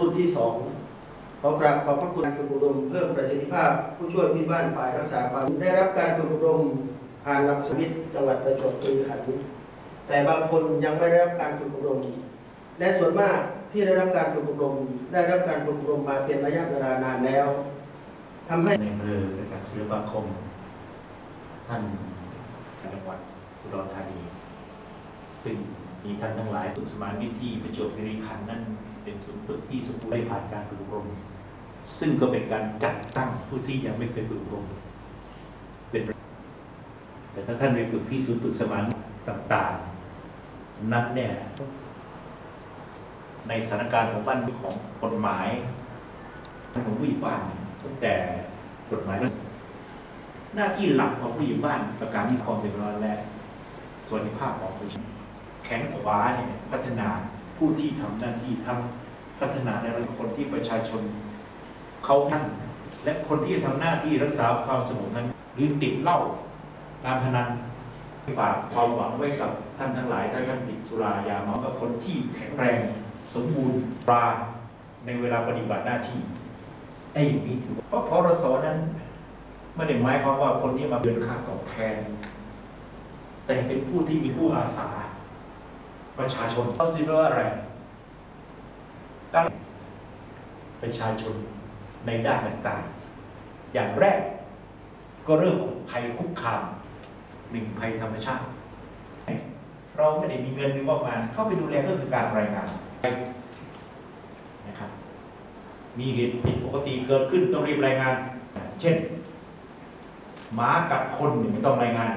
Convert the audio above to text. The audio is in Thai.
รุ่นที่สองขอกราบขอบพระคุณการฝึกอบรมเพิ่มประสิทธิภาพ ผู้ช่วยผู้ใหญ่บ้านฝ่ายรักษาความได้รับการฝึกอบรมผ่านหลักสูตรวิทย์จังหวัดประจวบคีรีขันธ์แต่บางคนยังไม่ได้รับการฝึกอบรม และส่วนมากที่ได้รับการฝึกอบรม ได้รับการฝึกอบรมมาเป็นระยะเวลานานแล้วทำให้ในอำเภอประจักษ์ศิลปาคม ท่านจังหวัดอุดรธานี ซึ่งมีท่านทั้งหลายฝึกสมานวิธีประจวบคีรีขันธ์นั่น เป็นศูนย์ฝึกที่สมบูรณ์ได้ผ่านการฝึกอบรม ซึ่งก็เป็นการจัดตั้งผู้ที่ยังไม่เคยฝึกอบรมเป็นประแต่ถ้าท่านไปฝึกที่ศูนย์ฝึกสมานต่างๆ นั้นเนี่ยในสถานการณ์ของบ้านของกฎหมายของผู้ใหญ่บ้านตั้งแต่กฎหมาย หน้าที่หลักของผู้ใหญ่บ้านประการที่ความเดือดร้อนและสวัสดิภาพของประชาชนแขนขวาเนี่ยพัฒนาผู้ที่ทำหน้าที่ทำ พัฒนาในระดับคนที่ประชาชนเขาท่านและคนที่ทำหน้าที่รักษาความสงบนั้นหรือติดเหล้าการพนันฝากความหวังไว้กับท่านทั้งหลายถ้าท่านติดสุรายาเมากับคนที่แข็งแรงสมบูรณ์ปราในเวลาปฏิบัติหน้าที่ไอ้อย่างนี้ถือว่าเพราะพรสนั้นไม่ได้หมายความว่าคนที่มาเดือนค่าตอบแทน แต่เป็นผู้ที่มีผู้อาสา ประชาชนเขาสิว่าอะไร ตั้งประชาชนในด้านต่างๆ อย่างแรกก็เรื่องของภัยคุกคามหนึ่งภัยธรรมชาติ เราไม่ได้มีเงินหรืองบประมาณเข้าไปดูแลก็คือการรายงานนะครับ มีเหตุผิดปกติเกิดขึ้นต้องรีบรายงาน เช่นหมากัดคนไม่ต้องรายงาน